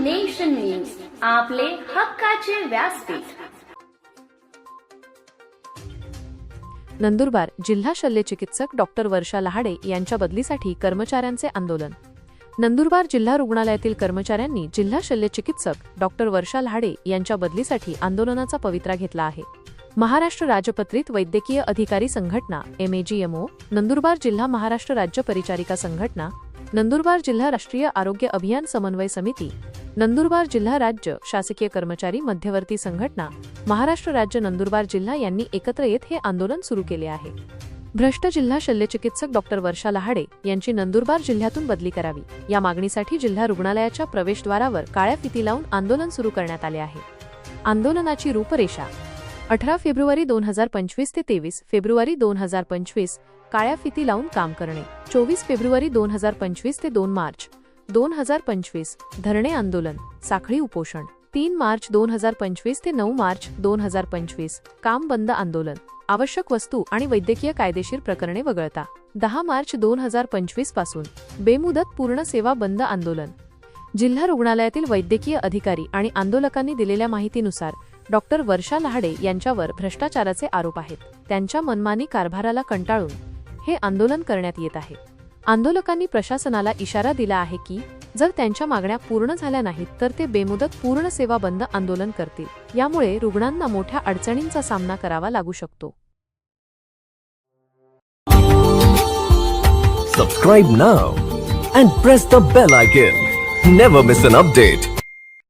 Nation news आपले हक्काचे व्यासपीठ. नंदुरबार जिल्हा शल्यचिकित्सक डॉक्टर वर्षा लहाडे यांच्या बदलीसाठी कर्मचाऱ्यांचे आंदोलन. नंदुरबार जिल्हा रुग्णालयातील कर्मचाऱ्यांनी जिल्हा शल्यचिकित्सक डॉक्टर वर्षा लहाडे यांच्या बदलीसाठी आंदोलनाचा पवित्रा घेतला आहे. महाराष्ट्र राजपत्रित वैद्यकीय अधिकारी संघटना एमएजीएमओ नंदुरबार जिल्हा महाराष्ट्र राज्य परिचारिका संघटना नंदुरबार जिल्हा राष्ट्रीय आरोग्य अभियान समन्वय समिती नंदुरबार जिल्हा राज्य शासकीय कर्मचारी मध्यवर्ती संघटना महाराष्ट्र राज्य नंदुरबार जिल्हा यांनी एकत्र येत हे आंदोलन सुरू केले आहे. भ्रष्ट जिल्हा शल्यचिकित्सक डॉक्टर वर्षा लहाडे यांची नंदुरबार जिल्ह्यातून बदली करावी. या मागणीसाठी जिल्हा रुग्णालयाच्या प्रवेशद्वारावर काळ्या फिती लावून आंदोलन सुरू करण्यात आले आहे. आंदोलनाची रूपरेषा अठरा फेब्रुवारी दोन हजार पंचवीस ते तेवीस फेब्रुवारी दोन हजार पंचवीस काळ्या फिती लावून काम करणे. चोवीस फेब्रुवारी दोन हजार पंचवीस ते दोन मार्च दोन हजार पंचवीस धरणे आंदोलन साखळी उपोषण तीन मार्च दोन हजार पंचवीस ते नऊ मार्च दोन हजार पंचवीस काम बंद आंदोलन आवश्यक वस्तू आणि वैद्यकीय कायदेशीर प्रकरणे वगळता दहा मार्च दोन हजार पंचवीसपासून बेमुदत पूर्ण सेवा बंद आंदोलन. जिल्हा रुग्णालयातील वैद्यकीय अधिकारी आणि आंदोलकांनी दिलेल्या माहितीनुसार डॉक्टर वर्षा लहाडे यांच्यावर भ्रष्टाचाराचे आरोप आहेत त्यांच्या मनमानी कारभाराला कंटाळून हे आंदोलन करण्यात येत आहे. आंदोलकांनी प्रशासनाला इशारा दिला आहे की जर त्यांच्या मागण्या पूर्ण झाल्या नाहीत तर ते बेमुदत पूर्ण सेवा बंद आंदोलन करतील यामुळे रुग्णांना मोठ्या अडचणींचा सामना करावा लागू शकतो Subscribe now and press the bell icon. Never miss an update.